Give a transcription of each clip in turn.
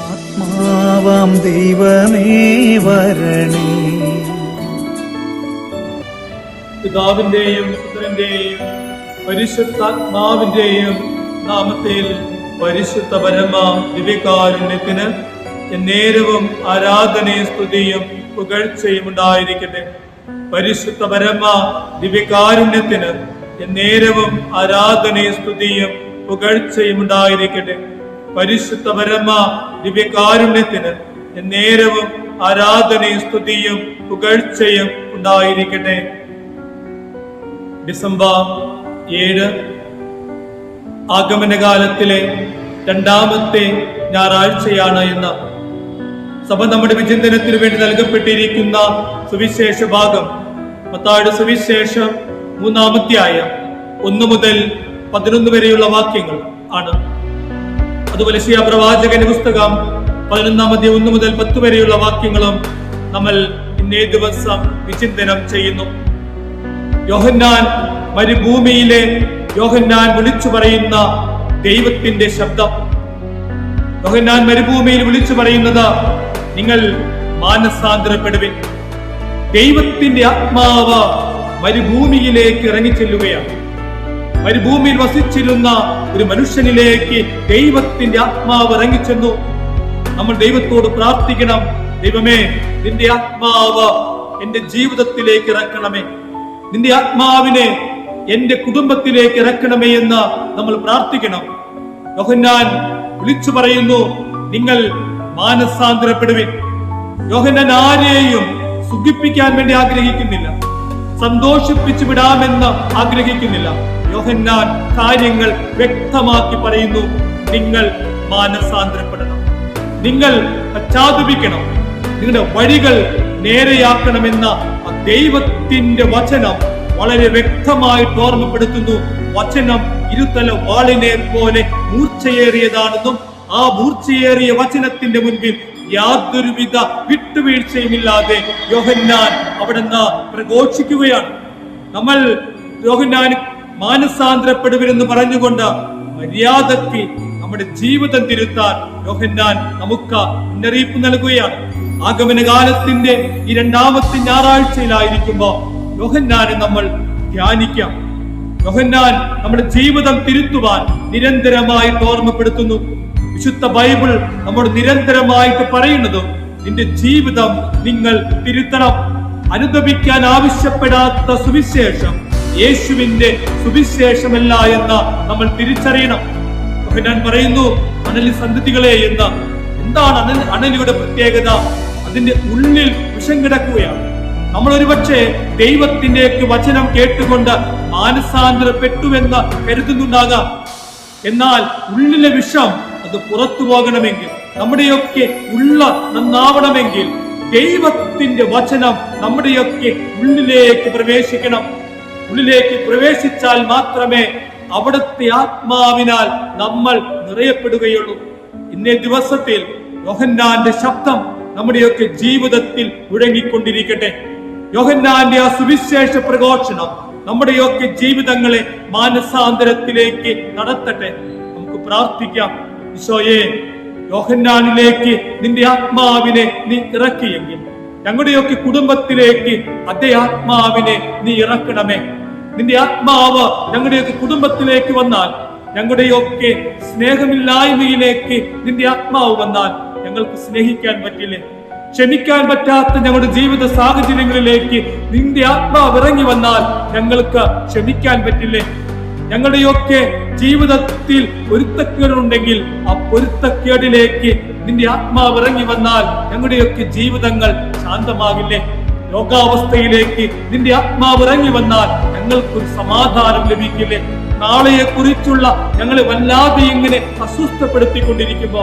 ആത്മാവാം ദൈവമേ വരണേ. പിതാവിന്റെയും പുത്രന്റെയും പരിശുദ്ധാത്മാവിന്റെയും നാമത്തിൽ പരിശുദ്ധ പരമ ദിവ്യകാരുണ്യത്തിന് നേരവും ആരാധനയും സ്തുതിയും പുകഴ്ചയും ഉണ്ടായിരിക്കട്ടെ. പരിശുദ്ധ പരമ ദിവ്യകാരുണ്യത്തിന് നേരവും ആരാധനയും സ്തുതിയും പുകഴ്ചയും ഉണ്ടായിരിക്കട്ടെ. പരിശുദ്ധ പരമ ദിവ്യകാരുണ്യത്തിന് നേരവും ആരാധനയും സ്തുതിയും പുകഴ്ചയും ഉണ്ടായിരിക്കട്ടെ. ഡിസംബർ ഏഴ് ആഗമനകാലത്തിലെ രണ്ടാമത്തെ ഞായറാഴ്ചയാണ് എന്ന സഭ നമ്മുടെ വിചിന്തനത്തിന് വേണ്ടി നൽകപ്പെട്ടിരിക്കുന്ന സുവിശേഷ ഭാഗം മത്തായുടെ സുവിശേഷം മൂന്നാമത്തെയായ ഒന്ന് മുതൽ പതിനൊന്ന് വരെയുള്ള വാക്യങ്ങൾ ആണ്. അതുപോലെ ശ്രീ പ്രവാചകന്റെ പുസ്തകം പതിനൊന്നാം അധ്യയം ഒന്ന് മുതൽ പത്ത് വരെയുള്ള വാക്യങ്ങളും നമ്മൾ ഇന്നേ ദിവസം വിചിന്തനം ചെയ്യുന്നു. യോഹന്നാൻ മരുഭൂമിയിലെ യോഹന്നാൻ വിളിച്ചു പറയുന്ന ദൈവത്തിന്റെ ശബ്ദം. യോഹന്നാൻ മരുഭൂമിയിൽ വിളിച്ചു പറയുന്നത് നിങ്ങൾ മാനസാന്തരപ്പെടുവിൻ. ദൈവത്തിന്റെ ആത്മാവ് മരുഭൂമിയിലേക്ക് ഇറങ്ങിച്ചെല്ലുകയാണ്. മരുഭൂമിയിൽ വസിച്ചിരുന്ന ഒരു മനുഷ്യനിലേക്ക് ദൈവത്തിന്റെ ആത്മാവ് ഇറങ്ങിച്ചെന്നു. നമ്മൾ ദൈവത്തോട് പ്രാർത്ഥിക്കണം. ദൈവമേ നിന്റെ ആത്മാവ് എന്റെ ജീവിതത്തിലേക്ക് ഇറക്കണമേ. നിന്റെ ആത്മാവിനെ എന്റെ കുടുംബത്തിലേക്ക് ഇറക്കണമേ എന്ന് നമ്മൾ പ്രാർത്ഥിക്കണം. യോഹന്നാൻ വിളിച്ചു പറയുന്നു നിങ്ങൾ മാനസാന്തരപ്പെടുവിൻ. യോഹന്നാൻ ആരെയും സുഖിപ്പിക്കാൻ വേണ്ടി ആഗ്രഹിക്കുന്നില്ല. സന്തോഷിപ്പിച്ചു വിടാമെന്ന് ആഗ്രഹിക്കുന്നില്ല. യോഹന്നാൻ കാര്യങ്ങൾ വ്യക്തമാക്കി പറയുന്നു. നിങ്ങൾ മാനസാന്തരപ്പെടണം. നിങ്ങൾ പശ്ചാത്തപിക്കണം. നിങ്ങളുടെ വഴികൾ നേരെയാക്കണമെന്ന ദൈവത്തിന്റെ വചനം വളരെ വ്യക്തമായിട്ട് ഓർമ്മപ്പെടുത്തുന്നു. വചനം ഇരുതല വാളിനെ പോലെ മൂർച്ചയേറിയതാണെന്നും ആ മൂർച്ചയേറിയ വചനത്തിന്റെ മുൻപിൽ യാതൊരുവിധ വിട്ടുവീഴ്ചയുമില്ലാതെ യോഹന്നാൻ അവിടുന്ന് പ്രഘോഷിക്കുകയാണ്. നമ്മൾ യോഹന്നാൻ മാനസാന്തരപ്പെടുവരെന്ന് പറഞ്ഞുകൊണ്ട് മര്യാദയ്ക്ക് നമ്മുടെ ജീവിതം തിരുത്താൻ യോഹന്നാൻ നമുക്ക് മുന്നറിയിപ്പ് നൽകുകയാണ്. ആഗമന കാലത്തിന്റെ ഈ രണ്ടാമത്തെ ഞായറാഴ്ചയിലായിരിക്കുമ്പോ യോഹന്നാനെ നമ്മൾ ധ്യാനിക്കാം. യോഹന്നാൻ നമ്മുടെ ജീവിതം തിരുത്തുവാൻ നിരന്തരമായിട്ട് ഓർമ്മപ്പെടുത്തുന്നു. വിശുദ്ധ ബൈബിൾ നമ്മോട് നിരന്തരമായിട്ട് പറയുന്നത് നിന്റെ ജീവിതം നിങ്ങൾ തിരുത്തണം. അനുദപിക്കാൻ ആവശ്യപ്പെടാത്ത സുവിശേഷം യേശുവിന്റെ സുവിശേഷമല്ല എന്ന് നമ്മൾ തിരിച്ചറിയണം. ഞാൻ പറയുന്നു അനലി സന്തതികളെ എന്ന്. എന്താണ് അണൽ അണലിയുടെ പ്രത്യേകത? അതിന്റെ ഉള്ളിൽ വിഷം കിടക്കുകയാണ്. നമ്മൾ ഒരുപക്ഷെ ദൈവത്തിന്റെയൊക്കെ വചനം കേട്ടുകൊണ്ട് മാനസാന്തരപ്പെട്ടുവെന്ന് കരുതുന്നുണ്ടാകാം. എന്നാൽ ഉള്ളിലെ വിഷം അത് പുറത്തു പോകണമെങ്കിൽ നമ്മുടെയൊക്കെ ഉള്ള നന്നാവണമെങ്കിൽ ദൈവത്തിന്റെ വചനം നമ്മുടെയൊക്കെ ഉള്ളിലേക്ക് പ്രവേശിക്കണം. ഉള്ളിലേക്ക് പ്രവേശിച്ചാൽ മാത്രമേ അവിടുത്തെ ആത്മാവിനാൽ നമ്മൾ നിറയപ്പെടുകയുള്ളൂ. ഇന്നേ ദിവസത്തിൽ യോഹന്നാന്റെ ശബ്ദം നമ്മുടെയൊക്കെ ജീവിതത്തിൽ മുഴങ്ങിക്കൊണ്ടിരിക്കട്ടെ. യോഹന്നാന്റെ ആ സുവിശേഷ പ്രഘോഷണം നമ്മുടെയൊക്കെ ജീവിതങ്ങളെ മാനസാന്തരത്തിലേക്ക് നടത്തട്ടെ. നമുക്ക് പ്രാർത്ഥിക്കാം. ഈശോയെ യോഹന്നാനിലേക്ക് നിന്റെ ആത്മാവിനെ നീ ഇറക്കിയെങ്കിൽ ഞങ്ങളുടെയൊക്കെ കുടുംബത്തിലേക്ക് അതേ ആത്മാവിനെ നീ ഇറക്കണമേ. നിന്റെ ആത്മാവ് ഞങ്ങളുടെയൊക്കെ കുടുംബത്തിലേക്ക് വന്നാൽ ഞങ്ങളുടെയൊക്കെ സ്നേഹമില്ലായ്മയിലേക്ക് നിന്റെ ആത്മാവ് വന്നാൽ ഞങ്ങൾക്ക് സ്നേഹിക്കാൻ പറ്റില്ലേ? ക്ഷമിക്കാൻ പറ്റാത്ത ഞങ്ങളുടെ ജീവിത സാഹചര്യങ്ങളിലേക്ക് നിന്റെ ആത്മാവ് ഇറങ്ങി വന്നാൽ ഞങ്ങൾക്ക് ക്ഷമിക്കാൻ പറ്റില്ലേ? ഞങ്ങളുടെയൊക്കെ ജീവിതത്തിൽ പൊരുത്തക്കേടുണ്ടെങ്കിൽ ആ പൊരുത്തക്കേടിലേക്ക് നിന്റെ ആത്മാവ് ഇറങ്ങി വന്നാൽ ഞങ്ങളുടെയൊക്കെ ജീവിതങ്ങൾ ശാന്തമാകില്ലേ? രോഗാവസ്ഥയിലേക്ക് നിന്റെ ആത്മാവ് ഇറങ്ങി വന്നാൽ ഞങ്ങൾക്കൊരു സമാധാനം ലഭിക്കില്ലേ നാളെയെ കുറിച്ചുള്ള ഞങ്ങളെ വല്ലാതെ ഇങ്ങനെ അസ്വസ്ഥപ്പെടുത്തിക്കൊണ്ടിരിക്കുമ്പോ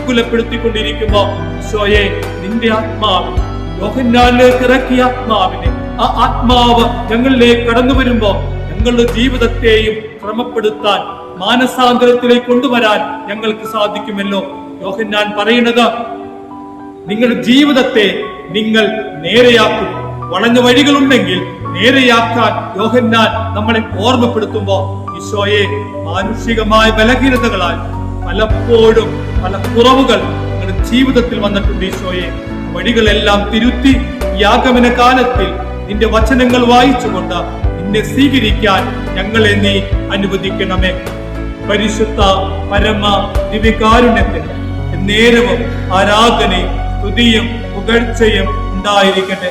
അകുലപ്പെടുത്തിക്കൊണ്ടിരിക്കുമ്പോ സ്വയെ നിന്റെ ആത്മാവ് യോഹന്നാനിലേക്ക് ഇറക്കിയ ആത്മാവിനെ ആ ആത്മാവ് ഞങ്ങളിലേക്ക് കടന്നു വരുമ്പോ ഞങ്ങളുടെ ജീവിതത്തെയും ക്രമപ്പെടുത്താൻ മാനസാന്തരത്തിലേക്ക് കൊണ്ടുവരാൻ ഞങ്ങൾക്ക് സാധിക്കുമല്ലോ. യോഹന്നാൻ പറയുന്നത് നിങ്ങളുടെ ജീവിതത്തെ നിങ്ങൾ നേരെയാക്കും. വളഞ്ഞ വഴികളുണ്ടെങ്കിൽ നേരെയാക്കാൻ യോഹന്നാൻ നമ്മളെ ഓർമ്മപ്പെടുത്തുമ്പോ ഈശോയെ മാനുഷികമായ ബലഹീനതകളാൽ പലപ്പോഴും പല കുറവുകൾ നിങ്ങളുടെ ജീവിതത്തിൽ വന്നിട്ടുണ്ട് ഈശോയെ. വഴികളെല്ലാം തിരുത്തി യാഗമന കാലത്തിൽ നിന്റെ വചനങ്ങൾ വായിച്ചുകൊണ്ട് നിന്നെ സ്വീകരിക്കാൻ ഞങ്ങളെ നീ അനുവദിക്കണമേ. പരിശുദ്ധ പരമ ദിവ്യകാരുണ്യത്തിന് നേരവും ആരാധനയും സ്തുതിയും പുകഴ്ചയും ഉണ്ടായിരിക്കട്ടെ.